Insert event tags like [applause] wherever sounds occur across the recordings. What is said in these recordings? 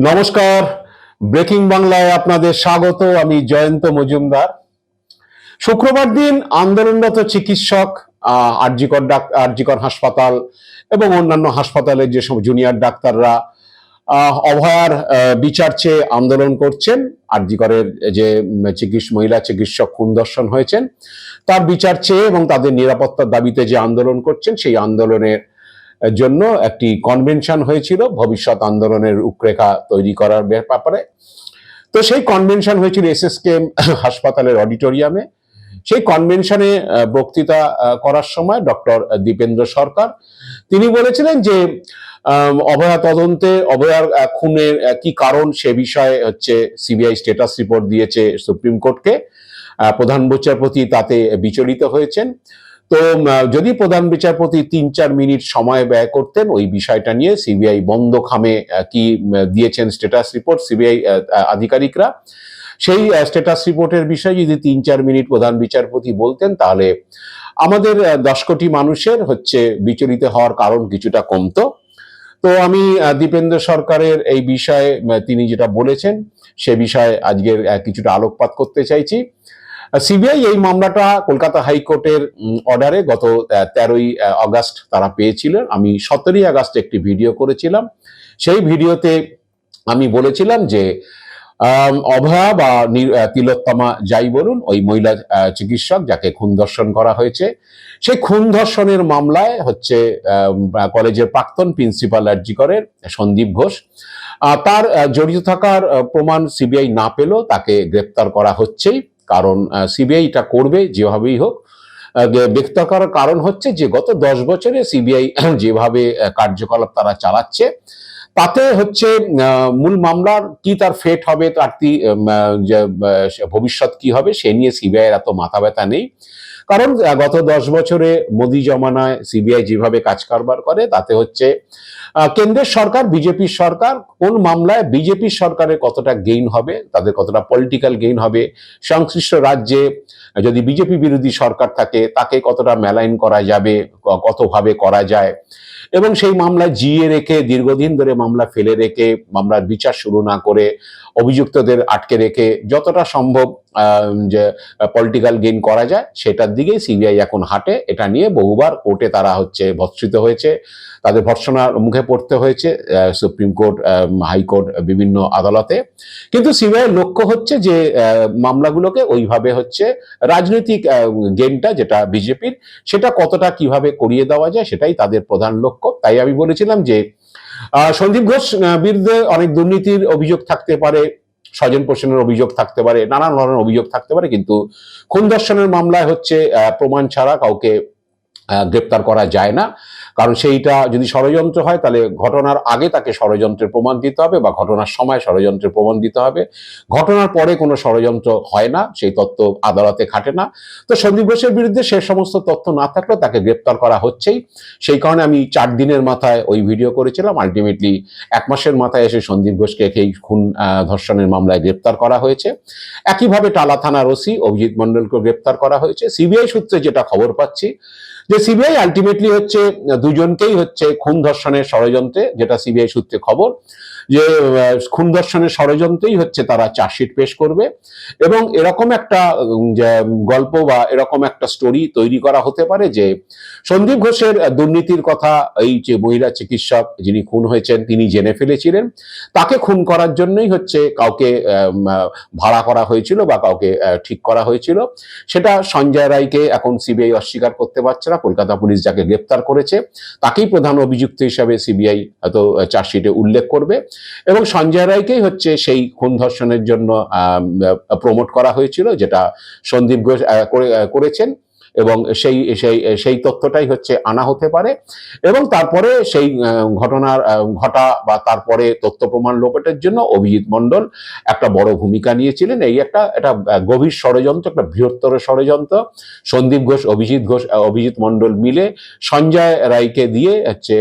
নমস্কার। ব্রেকিং বাংলায় আপনাদের স্বাগত, আমি জয়ন্ত মজুমদার। শুক্রবার দিন আন্দোলনরত চিকিৎসক আরজিকর ডাক- আরজিকর হাসপাতাল এবং অন্যান্য হাসপাতালের যেসব জুনিয়র ডাক্তাররা অভয়ার বিচার চেয়ে আন্দোলন করছেন, আরজিকরের যে চিকিৎস, মহিলা চিকিৎসক খুন দর্শন হয়েছেন, তার বিচার চেয়ে এবং তাদের নিরাপত্তার দাবিতে যে আন্দোলন করছেন, সেই আন্দোলনের জন্য একটি কনভেনশন হয়েছিল, ভবিষ্যৎ আন্দোলনের রূপরেখা তৈরি করার ব্যাপ- ব্যাপারে। তো সেই কনভেনশন হয়েছিল এস এস এসএসকে হাসপাতালের অডিটোরিয়ামে সেই কনভেনশনে বক্তৃতা করার সময় ডক্টর দীপেন্দ্র সরকার, তিনি বলেছিলেন যে অভয়া তদন্তে, অভয়ার খুনের কি কারণ সে বিষয়ে হচ্ছে সিবিআই স্ট্যাটাস রিপোর্ট দিয়েছে সুপ্রিম কোর্টকে। প্রধান বিচারপতি তাতে বিচলিত হয়েছেন। তো যদি প্রধান বিচারপতি তিন চার মিনিট সময় ব্যয় করতেন, ওই বিষয়টা নিয়ে সিবিআই বন্ধ খামে কি দিয়েছেন স্ট্যাটাস রিপোর্ট সিবিআই আধিকারিকরা। সেই স্ট্যাটাস রিপোর্টের বিষয়ে যদি তিন চার মিনিট প্রধান বিচারপতি বলতেন, তাহলে আমাদের দশ কোটি মানুষের হচ্ছে বিচলিত হওয়ার কারণ কিছুটা কমতো। তো আমি দীপেন্দ্র সরকারের এই বিষয়ে তিনি যেটা বলেছেন, সে বিষয়ে আজকের কিছুটা আলোকপাত করতে চাইছি। সিবিআই এই মামলাটা কলকাতা হাইকোর্টের অর্ডারে গত তেরোই আগস্ট তারা পেয়েছিলেন। আমি সতেরোই আগস্ট একটি ভিডিও করেছিলাম। সেই ভিডিওতে আমি বলেছিলাম যে অভয়া বা তিলোত্তমা যাই বলুন, ওই মহিলা চিকিৎসক যাকে খুন ধর্ষণ করা হয়েছে, সেই খুন ধর্ষণের মামলায় হচ্ছে কলেজের প্রাক্তন প্রিন্সিপাল আর্জিকরের সন্দীপ ঘোষ। তার জড়িত থাকার প্রমাণ সিবিআই না পেলেও তাকে গ্রেপ্তার করা হচ্ছেই। কারণ সিবিআই এটা করবে যেভাবেই হোক। গ্রেপ্তার করার কারণ হচ্ছে যে গত দশ বছরে সিবিআই [clears throat] যেভাবে কার্যকলাপ তারা চালাচ্ছে, তাতে হচ্ছে মূল মামলার কি তার ফেট হবে, তার কি ভবিষ্যৎ কি হবে, সে নিয়ে সিবিআই এর এত মাথা ব্যথা নেই। কারণ গত দশ বছরে মোদি জমানায় সিবিআই যেভাবে কাজ কারবার করে, তাতে হচ্ছে কেন্দ্রের সরকার বিজেপি সরকার, কোন মামলায় বিজেপি সরকারের কতটা গেইন হবে, তাদের কতটা পলিটিক্যাল গেইন হবে, সংশ্লিষ্ট রাজ্যে যদি বিজেপি বিরোধী সরকার থাকে, তাকে কতটা মেলাইন করা যাবে কতভাবে করা যায়? এবং সেই মামলা জিয়ে রেখে, দীর্ঘদিন ধরে মামলা ফেলে রেখে, মামলার বিচার শুরু না করে, অভিযুক্তদের আটকে রেখে যতটা সম্ভব যে পলিটিক্যাল গেইন করা যায়, সেটার দিকেই সিবিআই এখন হাঁটে। এটা নিয়ে বহুবার কোর্টে তারা হচ্ছে ভৎসিত হয়েছে। তাদের ভর্সনার মুখে পড়তে হয়েছে সুপ্রিম কোর্ট হাইকোর্ট বিভিন্ন আদালতে। কিন্তু সিবিআই লক্ষ্য হচ্ছে যে মামলাগুলোকে ওইভাবে হচ্ছে রাজনৈতিক গেমটা যেটা বিজেপির, সেটা কতটা কীভাবে করিয়ে দেওয়া যায় সেটাই তাদের প্রধান লক্ষ্য। তাই আমি বলেছিলাম যে সন্দীপ ঘোষ বিরুদ্ধে অনেক দুর্নীতির অভিযোগ থাকতে পারে, স্বজন পোষণের অভিযোগ থাকতে পারে, নানান ধরনের অভিযোগ থাকতে পারে, কিন্তু খুন দর্শনের মামলায় হচ্ছে প্রমাণ ছাড়া কাউকে গ্রেপ্তার করা যায় না। কারণ সেইটা যদি ষড়যন্ত্র হয়, তাহলে ঘটনার আগে তাকে ষড়যন্ত্রের প্রমাণ দিতে হবে বা ঘটনার সময় ষড়যন্ত্রের প্রমাণ দিতে হবে। ঘটনার পরে কোনো ষড়যন্ত্র হয় না, সেই তথ্য আদালতে খাটে না। তো সন্দীপ ঘোষের বিরুদ্ধে সে সমস্ত তথ্য না থাকলেও তাকে গ্রেপ্তার করা হচ্ছেই। সেই কারণে আমি চার দিনের মাথায় ওই ভিডিও করেছিলাম। আলটিমেটলি এক মাসের মাথায় এসে সন্দীপ ঘোষকে এই খুন ধর্ষণের মামলায় গ্রেপ্তার করা হয়েছে। একইভাবে টালা থানার ওসি অভিজিৎ মন্ডলকে গ্রেপ্তার করা হয়েছে। সিবিআই সূত্রে যেটা খবর পাচ্ছি যে সিবিআই আলটিমেটলি হচ্ছে দুজনকেই হচ্ছে খুন ধর্ষণের ষড়যন্ত্রে যেটা সিবিআই সূত্রে খবর। যে খুন দর্শনের ষড়যন্ত্রেই হচ্ছে তারা চার্জশিট পেশ করবে। এবং এরকম একটা গল্প বা এরকম একটা স্টোরি তৈরি করা হতে পারে যে, সন্দীপ ঘোষের দুর্নীতির কথা, এই যে, মহিলা চিকিৎসক যিনি খুন হয়েছেন, তিনি জেনে ফেলেছিলেন। তাকে খুন করার জন্যই হচ্ছে কাউকে ভাড়া করা হয়েছিল বা কাউকে ঠিক করা হয়েছিল। সেটা সঞ্জয় রায়কে এখন সিবিআই অস্বীকার করতে পারছে না। কলকাতা পুলিশ যাকে গ্রেপ্তার করেছে, তাকেই প্রধান অভিযুক্ত হিসাবে সিবিআই হয়তো চার্জশিটে উল্লেখ করবে। এবং সঞ্জয় রায়কেই হচ্ছে সেই খুন ধর্ষণের জন্য প্রমোট করা হয়েছিল, যেটা সন্দীপ ঘোষ করেছেন। এবং সেই সেই সেই তথ্যটাই হচ্ছে আনা হতে পারে। এবং তারপরে সেই ঘটনার ঘটা বা তারপরে তথ্য প্রমাণ লোপেটের জন্য অভিজিৎ মণ্ডল একটা বড় ভূমিকা নিয়েছিলেন। এই একটা একটা গভীর ষড়যন্ত্র, একটা বৃহত্তর ষড়যন্ত্র। সন্দীপ ঘোষ, অভিজিৎ ঘোষ অভিজিৎ মণ্ডল মিলে সঞ্জয় রায়কে দিয়ে হচ্ছে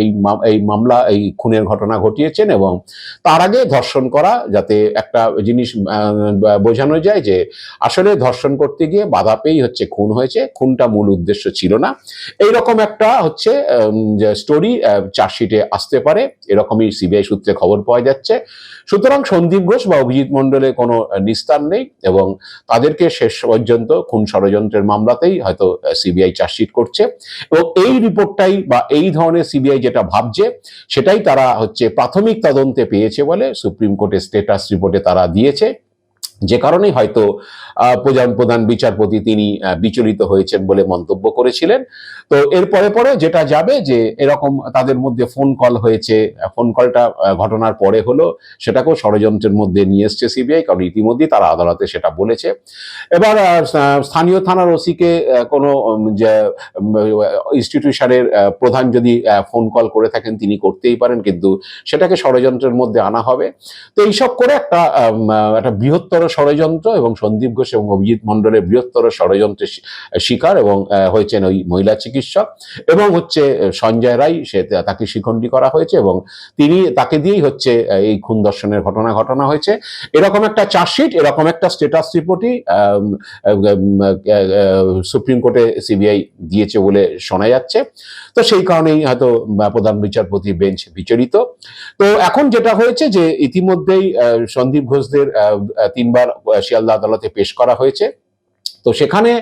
এই এই মামলা, এই খুনের ঘটনা ঘটিয়েছেন এবং তার আগে ধর্ষণ করা যাতে একটা জিনিস বোঝানো যায় যে আসলে ধর্ষণ করতে গিয়ে বাধা পেয়েই হচ্ছে খুন খুন হয়েছে, খুনটা মূল উদ্দেশ্য ছিল না। এইরকম একটা হচ্ছে স্টোরি চার্জশিটে আসতে পারে, এরকমই সিবিআই সূত্রে খবর পাওয়া যাচ্ছে। সুতরাং সন্দীপ ঘোষ বা অভিজিৎ মণ্ডলের কোনো নিস্তার নেই এবং তাদেরকে শেষ পর্যন্ত খুন ষড়যন্ত্রের মামলাতেই হয়তো সিবিআই চার্জশিট করছে। এবং এই রিপোর্টটাই বা এই ধরনের সিবিআই যেটা ভাবছে, সেটাই তারা হচ্ছে প্রাথমিক তদন্তে পেয়েছে বলে সুপ্রিম কোর্টের স্টেটাস রিপোর্টে তারা দিয়েছে। যে কারণেই হয়তো প্রধান প্রধান বিচারপতি তিনি বিচলিত হয়েছেন বলে মন্তব্য করেছিলেন। তো এর পরে যেটা যাবে যে এরকম তাদের মধ্যে ফোন কল হয়েছে ফোন কলটা ঘটনার পরে হলো, সেটাকেও ষড়যন্ত্রের মধ্যে নিয়ে এসছে সিবিআই কারণ ইতিমধ্যেই তারা আদালতে সেটা বলেছে। এবার স্থানীয় থানার ওসিকে কোনো ইনস্টিটিউশনের প্রধান যদি ফোন কল করে থাকেন, তিনি করতেই পারেন, কিন্তু সেটাকে ষড়যন্ত্রের মধ্যে আনা হবে। তো এইসব করে একটা একটা বৃহত্তর ষড়যন্ত্র এবং সন্দীপ ঘোষ এবং অভিজিৎ মণ্ডলের বৃহত্তর ষড়যন্ত্রের শিকার এবং হয়েছেন ওই মহিলা চিকিৎসক এবং হচ্ছে সঞ্জয় রায় সে তাকে শিখণ্ডী করা হয়েছে এবং তিনি তাকে দিয়েই হচ্ছে এই খুন দর্শনের ঘটনা ঘটনা হয়েছে। এরকম একটা চার্জশিট এরকম একটা স্টেটাস রিপোর্টই সুপ্রিম কোর্টে সিবিআই দিয়েছে বলে শোনা যাচ্ছে। তো সেই কারণেই হয়তো প্রধান বিচারপতি বেঞ্চ বিচলিত। তো এখন যেটা হয়েছে যে ইতিমধ্যেই সন্দীপ ঘোষদের আহ, তিনবার শিয়ালদা আদালতে পেশ করা হয়েছে। তো সেখানে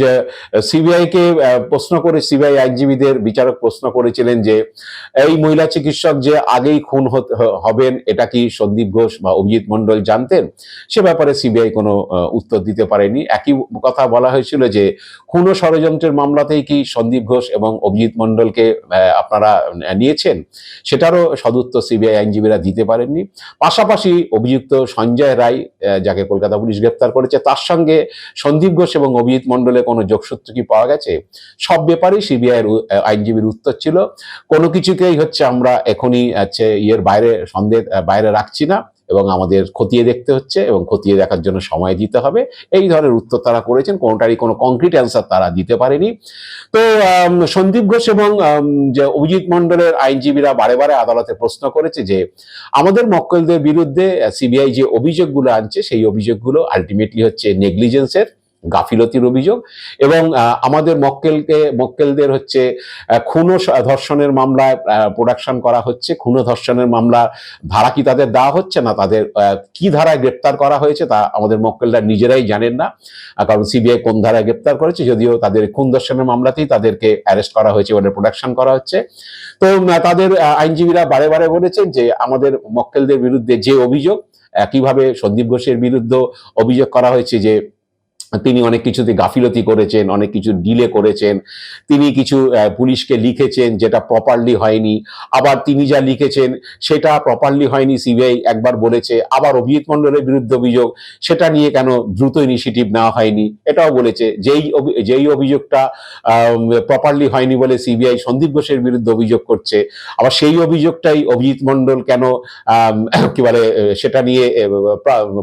যে সিবিআইকে প্রশ্ন করে সিবিআই আইনজীবীদের বিচারক প্রশ্ন করেছিলেন যে, এই মহিলা চিকিৎসক যে আগেই খুন হবেন, এটা কি সন্দীপ ঘোষ বা অভিজিৎ মণ্ডল জানতেন? সে ব্যাপারে সিবিআই কোনো উত্তর দিতে পারেনি। একই কথা বলা হয়েছিল যে, খুন ও ষড়যন্ত্রের মামলাতেই কি সন্দীপ ঘোষ এবং অভিজিৎ মণ্ডলকে আপনারা নিয়েছেন? সেটারও সদুত্তর সিবিআই আইনজীবীরা দিতে পারেননি। পাশাপাশি অভিযুক্ত সঞ্জয় রায় যাকে কলকাতা পুলিশ গ্রেপ্তার করেছে, তার সঙ্গে সন্দীপ ঘোষ এবং অভিজিৎ মন্ডলে কোনো যোগসূত্র কি পাওয়া গেছে? সব ব্যাপারেই সিবিআই এর আইনজীবীর উত্তর ছিল। কোনো কিছুকেই হচ্ছে আমরা এখনই হচ্ছে ইয়ের বাইরে, সন্দেহ বাইরে রাখছি না। এবং আমাদের খতিয়ে দেখতে হচ্ছে এবং খতিয়ে দেখার জন্য সময় দিতে হবে। এই ধরনের উত্তর তারা করেছেন, কোনোটারই কোনো কংক্রিট অ্যান্সার তারা দিতে পারেনি। তো সন্দীপ ঘোষ এবং যে অভিজিৎ মণ্ডলের আইনজীবীরা বারে বারে আদালতে প্রশ্ন করেছে যে, আমাদের মক্কেলদের বিরুদ্ধে সিবিআই যে অভিযোগগুলো আনছে, সেই অভিযোগগুলো আলটিমেটলি হচ্ছে নেগলিজেন্সের গাফিলতির অভিযোগ এবং আমাদের মক্কেলকে, মক্কেলদের হচ্ছে খুন ধর্ষণের মামলায় প্রোডাকশন করা হচ্ছে। খুন ধর্ষণের মামলা ধারা কি তাদের দেওয়া হচ্ছে না তাদের কি ধারায় গ্রেপ্তার করা হয়েছে তা আমাদের মক্কেলরা নিজেরাই জানেন না। কারণ সিবিআই কোন ধারায় গ্রেপ্তার করেছে যদিও তাদের খুন ধর্ষণের মামলাতেই তাদেরকে অ্যারেস্ট করা হয়েছে বলে প্রোডাকশন করা হচ্ছে। তো তাদের আইনজীবীরা বারে বারে বলেছেন যে আমাদের মক্কেলদের বিরুদ্ধে যে অভিযোগ একইভাবে সন্দীপ ঘোষের বিরুদ্ধে অভিযোগ করা হয়েছে যে তিনি অনেক কিছুতে গাফিলতি করেছেন, অনেক কিছু ডিলে করেছেন। তিনি কিছু পুলিশকে লিখেছেন যেটা প্রপারলি হয়নি। আবার তিনি যা লিখেছেন সেটা প্রপারলি হয়নি সিবিআই একবার বলেছে। আবার অভিজিৎ মণ্ডলের বিরুদ্ধে অভিযোগ, সেটা নিয়ে কেন দ্রুত ইনিশিয়েটিভ নেওয়া হয়নি? এটাও বলেছে। যেই যেই অভিযোগটা প্রপারলি হয়নি বলে সিবিআই সন্দীপ ঘোষের বিরুদ্ধে অভিযোগ করছে, আবার সেই অভিযোগটাই অভিজিৎ মণ্ডল কেন কি বলে সেটা নিয়ে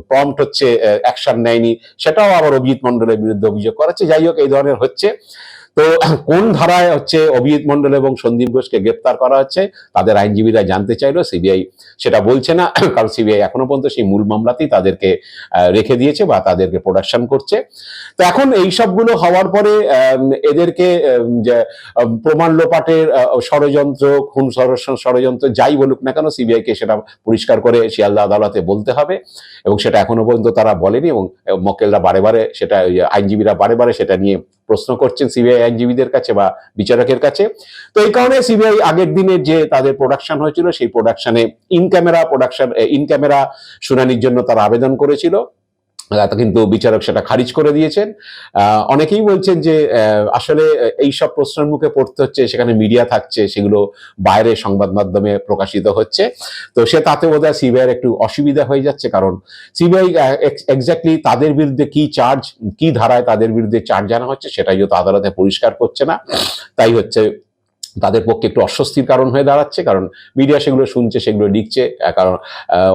প্রম্পট হচ্ছে অ্যাকশন নেয়নি, সেটাও আবার অভিজিৎ মণ্ডলের বিরুদ্ধে অভিযোগ করাচ্ছে যাই হোক এই ধরনের হচ্ছে। তো কোন ধারায় হচ্ছে অভিজিৎ মন্ডল এবং সন্দীপ ঘোষকে গ্রেপ্তার করা হচ্ছে, তাদের আইনজীবীরা জানতে চাইলো, সিবিআই সেটা বলছে না, কারণ সিবিআই এখনও পর্যন্ত সেই মূল মামলাতেই তাদেরকে রেখে দিয়েছে বা তাদেরকে প্রোডাকশন করছে। তো এখন এই সবগুলো হওয়ার পরে এদেরকে প্রমাণ লোপাটের ষড়যন্ত্র, খুন ষড়- ষড়যন্ত্র যাই বলুক না কেন সিবিআই কে সেটা পরিষ্কার করে শিয়ালদা আদালতে বলতে হবে এবং সেটা এখনও পর্যন্ত তারা বলেনি এবং মক্কেলরা বারে বারে সেটা আইনজীবীরা বারে বারে সেটা নিয়ে প্রশ্ন করছেন সিবিআই আইনজীবীদের কাছে বা বিচারকের কাছে। তো এই কারণে সিবিআই আগের দিনে যে তাদের প্রোডাকশন হয়েছিল, সেই প্রোডাকশনে in camera production in camera শুনানির জন্য তারা আবেদন করেছিল। কিন্তু বিচারক সেটা খারিজ করে দিয়েছেন। অনেকেই বলছেন যে আসলে এই সব প্রশ্নের মুখে পড়তে হচ্ছে, সেখানে মিডিয়া থাকছে, সেগুলো বাইরে সংবাদ মাধ্যমে প্রকাশিত হচ্ছে। তো সে তাতে বোধ বোধহয় সিবিআইয়ের একটু অসুবিধা হয়ে যাচ্ছে, কারণ সিবিআই এক্স্যাক্টলি তাদের বিরুদ্ধে কি চার্জ কি ধারায় তাদের বিরুদ্ধে চার্জ জানা হচ্ছে, সেটাই হয়তো আদালতে পরিষ্কার করছে না। তাই হচ্ছে তাদের পক্ষে একটু অস্বস্তির কারণ হয়ে দাঁড়াচ্ছে, কারণ মিডিয়া সেগুলো শুনছে, সেগুলো লিখছে কারণ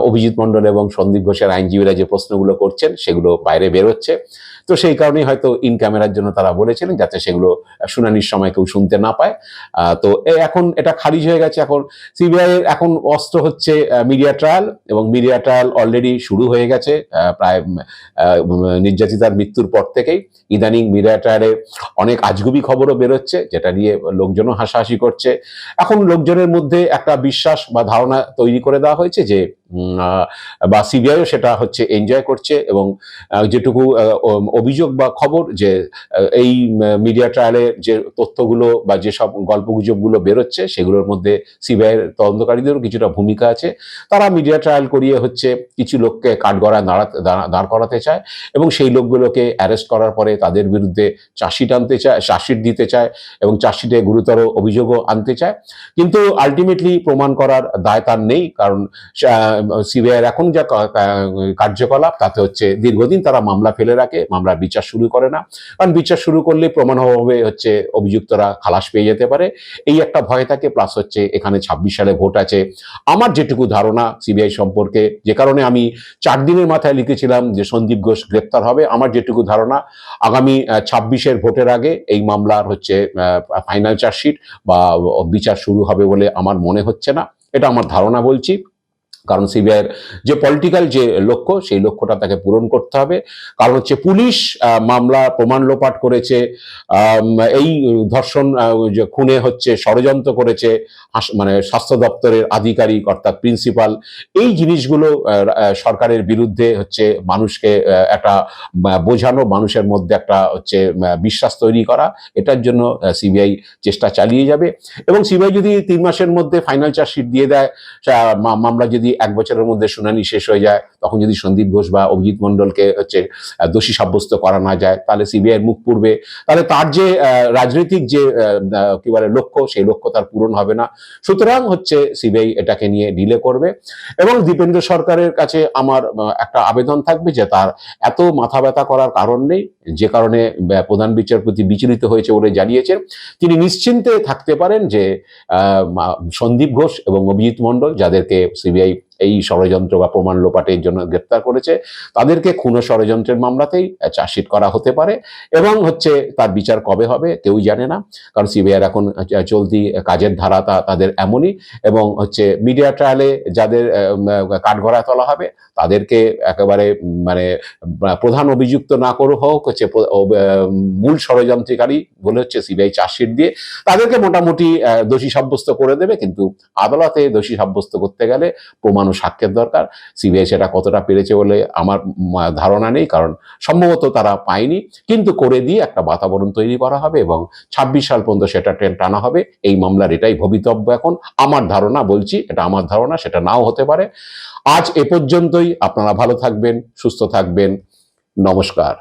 অভিজিৎ মণ্ডল এবং সন্দীপ ঘোষের আইনজীবীরা যে প্রশ্নগুলো করছেন সেগুলো বাইরে বেরোচ্ছে। তো সেই কারণেই হয়তো ইন ক্যামেরার জন্য তারা বলেছিলেন যাতে সেগুলো শুনানির সময় কেউ শুনতে না পায়। তো এখন এটা খারিজ হয়ে গেছে এখন। সিবিআই এখন অস্ত্র হচ্ছে মিডিয়া ট্রায়াল এবং মিডিয়া ট্রায়াল অলরেডি শুরু হয়ে গেছে প্রায় নির্যাতিতার মৃত্যুর পর থেকেই। ইদানিং মিডিয়া ট্রায়ালে অনেক আজগুবি খবরও বেরোচ্ছে, যেটা নিয়ে লোকজনও হাসাহাসি করছে। এখন লোকজনের মধ্যে একটা বিশ্বাস বা ধারণা তৈরি করে দেওয়া হয়েছে যে বা সিবিআইও সেটা হচ্ছে এনজয় করছে এবং যেটুকু অভিযোগ বা খবর যে এই মিডিয়া ট্রায়ালে যে তথ্যগুলো বা যেসব গল্পগুজবগুলো বেরোচ্ছে সেগুলোর মধ্যে সিবিআইয়ের তদন্তকারীদেরও কিছুটা ভূমিকা আছে। তারা মিডিয়া ট্রায়াল করিয়ে হচ্ছে কিছু লোককে কাঠগড়ায় দাঁড়াতে দাঁড় করাতে চায় এবং সেই লোকগুলোকে অ্যারেস্ট করার পরে তাদের বিরুদ্ধে চার্জশিট আনতে চায়, চার্জশিট দিতে চায় এবং চার্জশিটে গুরুতর অভিযোগও আনতে চায়। কিন্তু আলটিমেটলি প্রমাণ করার দায় তার নেই কারণ সিবিআইয়ের এখন যা কার্যকলাপ, তাতে হচ্ছে দীর্ঘদিন তারা মামলা ফেলে রাখে, মামলার বিচার শুরু করে না। কারণ বিচার শুরু করলে প্রমাণ হবে হচ্ছে অভিযুক্তরা খালাস পেয়ে যেতে পারে। এই একটা ভয় থাকে প্লাস হচ্ছে এখানে ছাব্বিশ সালে ভোট আছে। আমার যেটুকু ধারণা সিবিআই সম্পর্কে, যে কারণে আমি চার দিনের মাথায় লিখেছিলাম যে সন্দীপ ঘোষ গ্রেপ্তার হবে। আমার যেটুকু ধারণা, আগামী ছাব্বিশের ভোটের আগে এই মামলার হচ্ছে ফাইনাল চার্জশিট বা বিচার শুরু হবে বলে আমার মনে হচ্ছে না। এটা আমার ধারণা বলছি। কারণ সিবিআইয়ের যে পলিটিক্যাল যে লক্ষ্য, সেই লক্ষ্যটা তাকে পূরণ করতে হবে। কারণ হচ্ছে পুলিশ মামলা প্রমাণ লোপাট করেছে এই ধর্ষণ খুনে হচ্ছে, ষড়যন্ত্র করেছে মানে স্বাস্থ্য দপ্তরের আধিকারিক অর্থাৎ প্রিন্সিপাল এই জিনিসগুলো সরকারের বিরুদ্ধে হচ্ছে মানুষকে একটা বোঝানো, মানুষের মধ্যে একটা হচ্ছে বিশ্বাস তৈরি করা, এটার জন্য সিবিআই চেষ্টা চালিয়ে যাবে। এবং সিবিআই যদি তিন মাসের মধ্যে ফাইনাল চার্জশিট দিয়ে দেয় মামলা যদি এক বছরের মধ্যে শুনানি শেষ হয়ে যায়, তখন যদি সন্দীপ ঘোষ বা অভিজিৎ মণ্ডলকে হচ্ছে দোষী সাব্যস্ত করা না যায়, তাহলে সিবিআই মুখ পূর্বে তাহলে তার যে রাজনৈতিক যে কি বলে, লক্ষ্য, সেই লক্ষ্য তার পূরণ হবে না। সুতরাং হচ্ছে সিবিআই এটাকে নিয়ে ডিলে করবে এবং দীপেন্দ্র সরকারের কাছে আমার একটা আবেদন থাকবে যে তার এত মাথা ব্যথা করার কারণ নেই। যে কারণে প্রধান বিচারপতি বিচলিত হয়েছে বলে জানিয়েছেন। তিনি নিশ্চিন্তে থাকতে পারেন যে সন্দীপ ঘোষ এবং অভিজিৎ মণ্ডল, যাদেরকে সিবিআই এই ষড়যন্ত্র বা প্রমাণ লোপাটের জন্য গ্রেপ্তার করেছে। তাদেরকে খুন ষড়যন্ত্রের মামলাতেই চার্জশিট করা হতে পারে এবং হচ্ছে তার বিচার কবে হবে কেউই জানে না। কারণ সিবিআইয়ের এখন চলতি কাজের ধারা তাদের এমনই এবং হচ্ছে মিডিয়া ট্রায়ালে যাদের কাঠগড়ায় তোলা হবে তাদেরকে একেবারে মানে প্রধান অভিযুক্ত না করে হোক, হচ্ছে মূল ষড়যন্ত্রকারী বলে হচ্ছে সিবিআই চার্জশিট দিয়ে তাদেরকে মোটামুটি দোষী সাব্যস্ত করে দেবে। কিন্তু আদালতে দোষী সাব্যস্ত করতে গেলে প্রমাণ ও সাক্ষ্যের দরকার। সিবিআই সেটা কতটা পেরেছে বলে আমার ধারণা নেই, কারণ সম্ভবত তারা পায়নি। কিন্তু করে দিয়ে একটা বাতাবরণ তৈরি করা হবে এবং ছাব্বিশ সাল পর্যন্ত সেটা ট্রেন টানা হবে। এই মামলার এটাই ভবিতব্য এখন। আমার ধারণা বলছি, এটা আমার ধারণা, সেটা নাও হতে পারে। আজ এ পর্যন্তই। আপনারা ভালো থাকবেন, সুস্থ থাকবেন। নমস্কার।